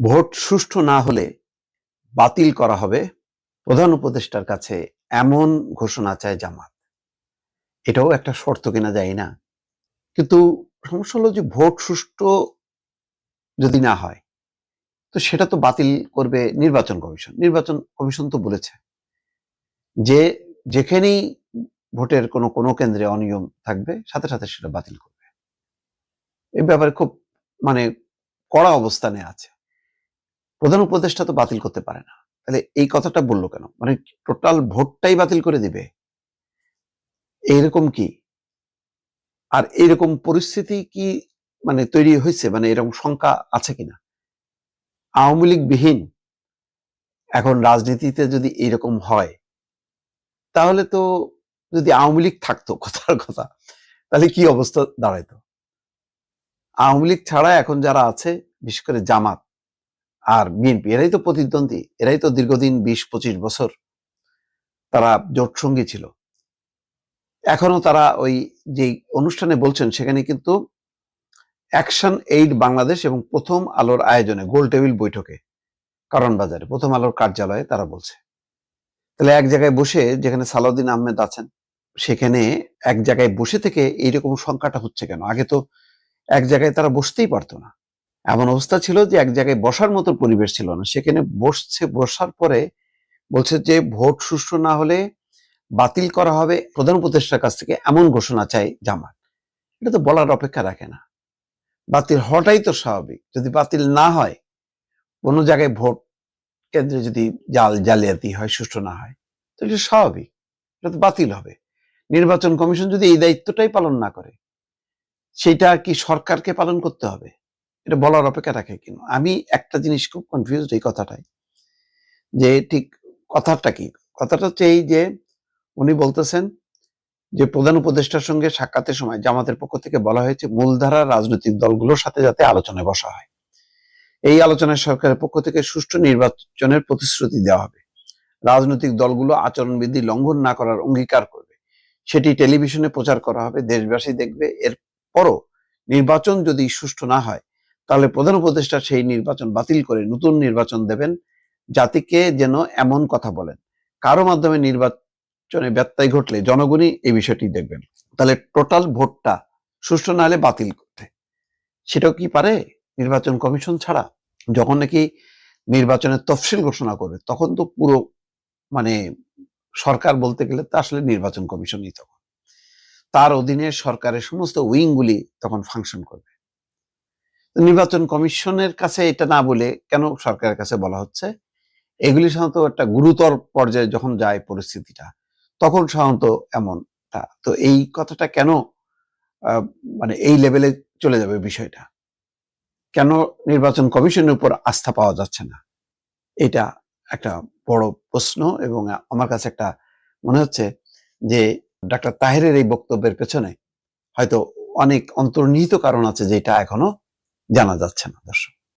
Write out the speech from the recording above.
Vote সুষ্ঠু না হলে বাতিল করা হবে প্রধান উপদেষ্টার কাছে এমন ঘোষণা চায় জামাত। এটাও একটা শর্ত কিনা যায় না। কিন্তু সমস্যা হলো যে ভোট সুষ্ঠু যদি না হয়, তো সেটা তো বাতিল করবে নির্বাচন কমিশন। নির্বাচন কমিশন তো বলেছে যে যেখানেই ভোটের কোনো কোনো কেন্দ্রে অনিয়ম থাকবে, সাথে সাথে সেটা বাতিল করবে। এই ব্যাপারে খুব মানে কড়া অবস্থানে আছে। প্রধান উপদেষ্টা তো বাতিল করতে পারে না। তাহলে এই কথাটা বলল কেন? মানে টোটাল ভোটটাই বাতিল করে দিবে? এইরকম কি? আর এইরকম পরিস্থিতি কি মানে তৈরি হয়েছে? মানে এরকম শঙ্কা আছে কিনা? আওয়ামী লীগ বিহীন এখন রাজনীতিতে যদি এইরকম হয়, তাহলে তো যদি আওয়ামী লীগ থাকতো, কথার কথা, তাহলে কি অবস্থা দাঁড়াইতো? আওয়ামী লীগ ছাড়া এখন যারা আছে, বিশেষ করে জামাত আর বিএনপি, এরাই তো প্রতিদ্বন্দ্বী, এরাই তো দীর্ঘদিন বিশ, পঁচিশ বছর তারা জোট সঙ্গী ছিল। এখনও তারা ওই যে অনুষ্ঠানে বলছেন, সেখানে কিন্তু অ্যাকশন এইড বাংলাদেশ এবং প্রথম আলোর আয়োজনে গোল টেবিল বৈঠকে, কারণ বাজারে প্রথম আলোর কার্যালয়ে তারা বলছে। তাহলে এক জায়গায় বসে যেখানে সালাউদ্দিন আহমেদ আছেন, সেখানে এক জায়গায় বসে থেকে এইরকম সংখ্যাটা হচ্ছে কেন? আগে তো এক জায়গায় তারা বসতেই পারতো না। এমন অবস্থা ছিল যে এক জায়গায় বসার মতো পরিবেশ ছিল না। সেখানে বসছে, বসার পরে বলছে যে ভোট সুষ্ঠু না হলে বাতিল করা হবে, প্রধান উপদেষ্টার কাছ থেকে এমন ঘোষণা চাই জামাত। এটা তো বলার অপেক্ষা রাখে না। বাতিল হওয়াটাই তো স্বাভাবিক। যদি বাতিল না হয় কোনো জায়গায় ভোট কেন্দ্রে যদি জাল জালিয়াতি হয়, সুষ্ঠু না হয়, তো এটা স্বাভাবিক। এটা তো বাতিল হবে। নির্বাচন কমিশন যদি এই দায়িত্বটাই পালন না করে, সেটা কি সরকারকে পালন করতে হবে? এটা বলার অপেক্ষা রাখে কেন? আমি একটা জিনিস খুব কনফিউজ এই কথাটাই যে ঠিক কথাটা কি? কথাটা হচ্ছে এই যে উনি বলতেছেন যে প্রধান উপদেষ্টার সঙ্গে সাক্ষাতের সময় জামাতের পক্ষ থেকে বলা হয়েছে মূলধারা রাজনৈতিক দলগুলোর সাথে যাতে আলোচনায় বসা হয়। এই আলোচনায় সরকারের পক্ষ থেকে সুষ্ঠু নির্বাচনের প্রতিশ্রুতি দেওয়া হবে। রাজনৈতিক দলগুলো আচরণবিধি লঙ্ঘন না করার অঙ্গীকার করবে। সেটি টেলিভিশনে প্রচার করা হবে, দেশবাসী দেখবে। এর পরও নির্বাচন যদি সুষ্ঠু না হয় তাহলে প্রধান উপদেষ্টা সেই নির্বাচন বাতিল করে নতুন নির্বাচন দেবেন জাতিকে যেন এমন কথা বলেন। কারও মাধ্যমে নির্বাচনে ব্যত্যয় ঘটলে জনগণই এই বিষয়টি দেখবেন। তাহলে টোটাল ভোটটা সুষ্ঠু না হলে বাতিল করতে। সেটাও কি পারে? নির্বাচন কমিশন ছাড়া? যখন নাকি নির্বাচনের তফসিল ঘোষণা করবে, তখন তো পুরো মানে সরকার বলতে গেলে তো আসলে নির্বাচন কমিশনই তখন। তার অধীনে সরকারের সমস্ত উইংগুলি তখন ফাংশন করবে। নির্বাচন কমিশনের কাছে এটা না বলে কেন সরকারের কাছে বলা হচ্ছে? এগুলি সাধারণত একটা গুরুতর পর্যায়ে যখন যায় পরিস্থিতিটা, তখন সাধারণত এমনটা। তো এই কথাটা কেন মানে এই লেভেলে চলে যাবে বিষয়টা? কেন নির্বাচন কমিশনের উপর আস্থা পাওয়া যাচ্ছে না? এটা একটা বড় প্রশ্ন এবং আমার কাছে একটা মনে হচ্ছে যে ডাক্তার তাহেরের এই বক্তব্যের পেছনে হয়তো অনেক অন্তর্নিহিত কারণ আছে যেটা এখনও জানা যাচ্ছে না দর্শক।